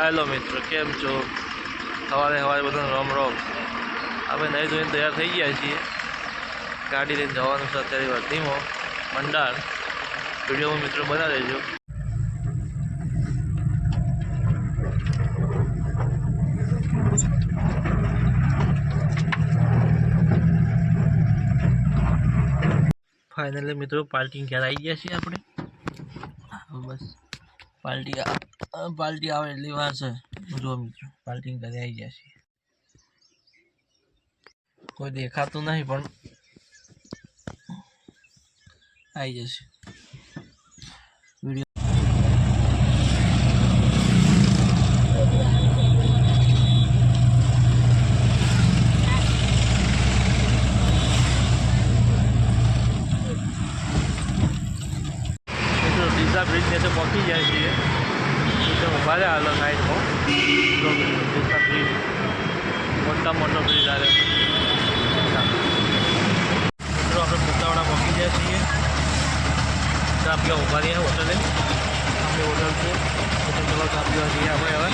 Hello મિત્રો, કેમ છો? સવારે સવારે બધાને રોમ રોમ. આપણે નહીં જોઈને તૈયાર થઈ ગયા છીએ. ગાડી લઈને જવાનું છે અત્યારે વર્ધીમો, મંડાળ. વિડીયોમાં મિત્રો બના દેજો. ફાઇનલી મિત્રો પાર્કિંગ ઘેર આવી ગયા છીએ આપણે. બસ. પાર્ટી આ- પાર્ટી આવે એટલી વાર છે. જો મિત્રો પાર્કિંગ ઘરે આવી ગયા છીએ. કોઈ દેખાતું નહીં, પણ આવી જશે. વીડિયો મિત્રો ડીસા બ્રિજ નીચે પહોંચી જાય છીએ રહ્યા સાઈડમાં બ્રિજ મોટા મોટો બ્રિજ આવે આપણે મોટાવાડા પહોંચી જાય છીએ. તો આપણે ઊભા રહ્યા હોટલે. આપણે હોટલ છે. હોટલ ચલો ચા પીવા જઈએ આપણે હવે.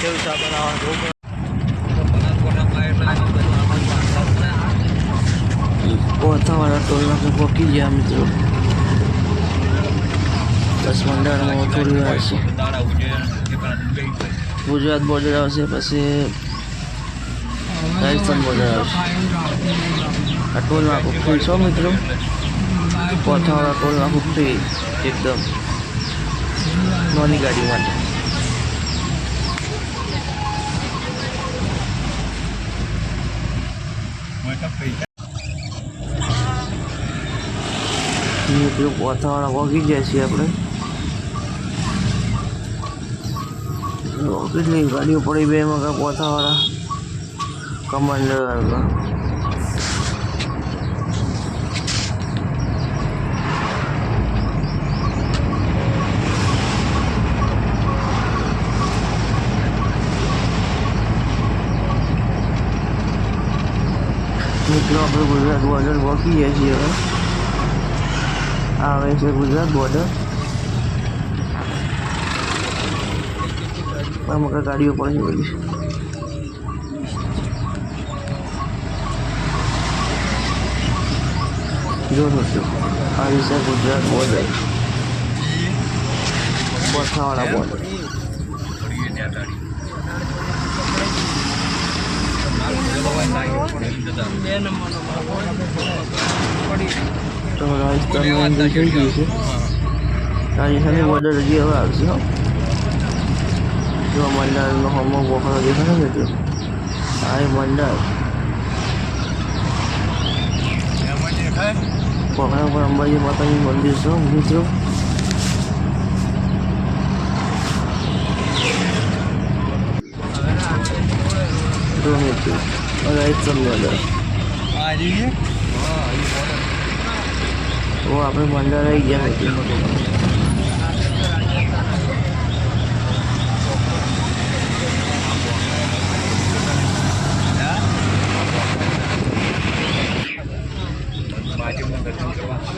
કેવું બનાવવા જોવું પોતાવાળા ટોલનાકે પહોંચી ગયા મિત્રો. બસ મંડળમાં થોડી આવશે છે. ગુજરાત બોર્ડર આવશે પછી રાજસ્થાન બોર્ડર આવશે. આ ટોલ નાખો ફ્રી છો મિત્રો? પોતાવાળા ટોલ નાખો ફ્રી એકદમ. નાની ગાડી માટે. મિત્રો પોતાવાળા વગી ગયા છીએ આપણે. કેટલી ગાડીઓ પડી બે એમાં કાંઈ પોતાવાળા કમાન્ડર હતા મિત્રો આપણે ગુજરાત બોર્ડર પહોંચી ગયા છીએ હવે આવે છે ગુજરાત બોર્ડર કાંઈ ગાડીઓ પડી બધી જો દોસ્તો આવી છે ગુજરાત બોર્ડર બસાવાળા બોર્ડર તો રાજસ્થાનની અંદર થઈ ગયું છે. રાજસ્થાનની બોર્ડર હજી હવે આવશે જો મંડળનો હોમો વખત દેખાય ને તો આ એ મંડાળ. પોખરા પર અંબાજી માતાજી મંદિર છે મિત્રો જો મિત્રો રાજસ્થાન બોર્ડર તો આપણે મંડળ આવી ગયા મિત્રો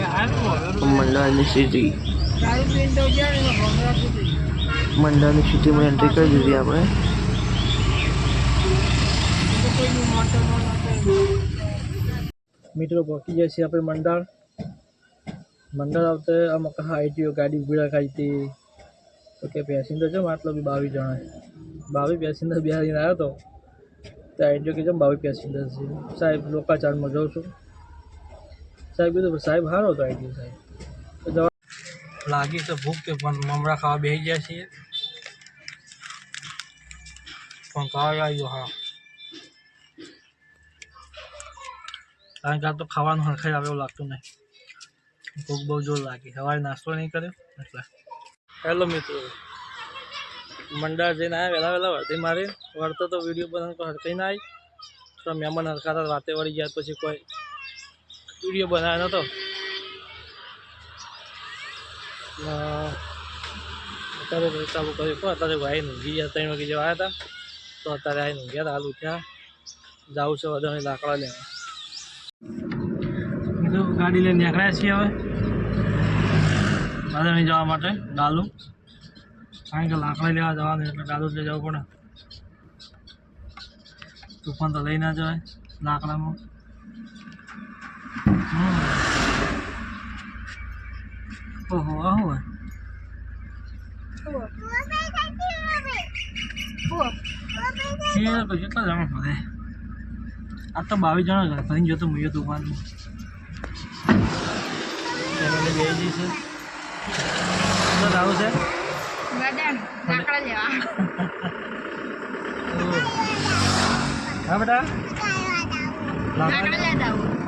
મંડાળની સિટી મંડળની સિટીમાં એન્ટ્રી કરી દીધી આપણે. મિત્રો, પહોંચી જાય છે આપણે મંડળ. મંડળ આવતા આમાં કહા આઈટીઓ ગાડી ઊભી રખાઈ હતી. તો કે પેસેન્જર છે આટલો બી બાવીસ જણા બાવીસ પેસેન્જર બિહારીને આવ્યો હતો તો આઈટીઓ કે છે બાવીસ પેસેન્જર છે. સાહેબ લોકાચારમાં જાઉં છું. સાહેબ કીધું સાહેબ સારો હતો આઈટીઓ સાહેબ. દવા લાગી તો ભૂખ કે પણ મમરા ખાવા બેસી ગયા છીએ. પણ ખાવા આવ્યો હા. કારણ કે આ તો ખાવાનું હરખાઈ આવે એવું લાગતું નહીં. ભૂખ બહુ જોર લાગી. સવારે નાસ્તો નહીં કર્યો? એટલે. હેલો મિત્રો. મંડાળ જઈને આવ્યા વહેલા વહેલા વર્ધી મારી. વળતો તો વીડિયો બનાવ હરખાઈ ના આવી. થોડા મહેમાન હરખાતા રાતે વળી ગયા પછી કોઈ વીડિયો બનાવ્યો હતો અત્યારે ચાલુ કર્યું. તો અત્યારે ભાઈ ઊંઘી ગયા, ત્રણ વાગે જેવા હતા. તો અત્યારે આવીને ઊંઘ્યા હાલ ઉઠ્યા જાવું છે વધારે લાકડા લેવા. ગાડી લઈને નીકળ્યા છીએ હવે. નહીં જવા માટે, ડાલુ. કારણ કે લાકડા લેવા જવાનું એટલે ડાલુ લઈ જવું પડે. તુફાન તો લઈ ના જવાય લાકડામાં. ઓહો આ હોય તો કેટલા જણા ફરે આ તો બાવીસ જણા ઘર ફરીને જતો મુજબ આવું છે. હા બેટા? લાકડા લેતા આવું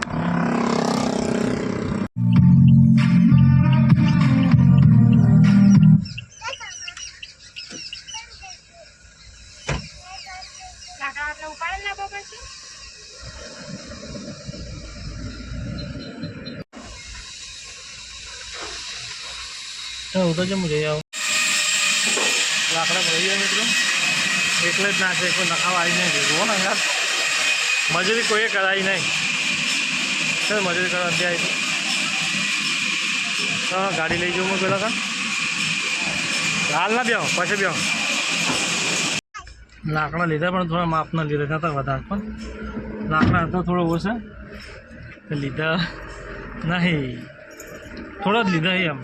હું તો જઈ આવું. લાકડા ભરી જાય મિત્રો. એટલે જ ના છે, કોઈ નખાવા આવી નહીં જુઓ ને યાર. મજૂરી કોઈએ કરાવી નહીં. ચાલ મજૂરી કરવા ત્યાં આવી તો ગાડી લઈ જવું હું પેલા કાં હાલ ના બેહો, પછી બેહો. લાકડા લીધા પણ થોડા માપના લીધા નતા વધારે પણ. લાકડા હતા થોડો ઓછા. લીધા નહીં. થોડા જ લીધા એમ.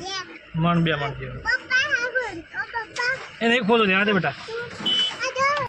મણ બે મણ જેવા એ નહીં ખોલો ધ્યાન દે બેટા.